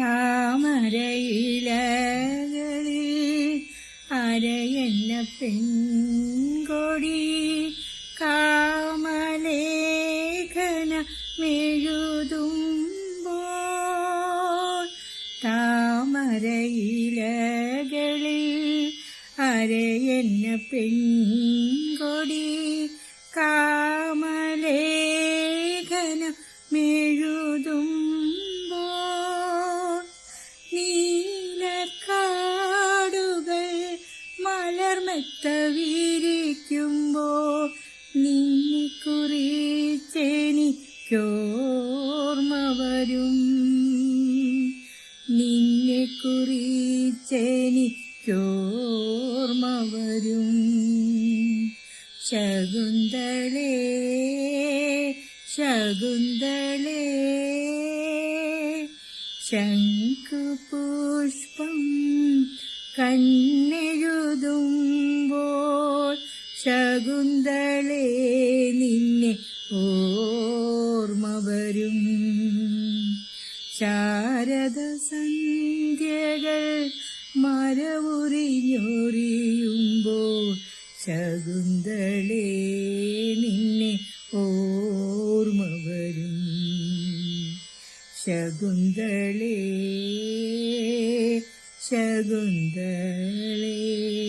താമരയിലകളിൽ അരയല്ല പെൺകൊടി കാമലേഖന മെഴുതുമ്പോൾ താമരയിലകളിൽ അരയല്ല പെൺകൊടി കാമലേഖന മെഴുതുമ്പോൾ മലർമെത്ത വിരിക്കുമ്പോൾ നിന്നെ കുറിച്ചെനിക്കോർമ്മ വരും നിന്നെ കുറിച്ചെനിക്കോർമ്മ വരും ശകുന്തളേ ശകുന്തളേ ശംഖുപുഷ്പം കണ്ണെഴുതുമ്പോൾ ശകുന്തളേ നിന്നെ ഓർമ്മ വരും. ശാരദ സന്ധ്യകൾ മരവുറിഞ്ഞൊറിയുമ്പോൾ ശകുന്തളേ നിന്നെ ഓർമ്മ വരും. ശകുന്തളേ ശകുന്തളേ.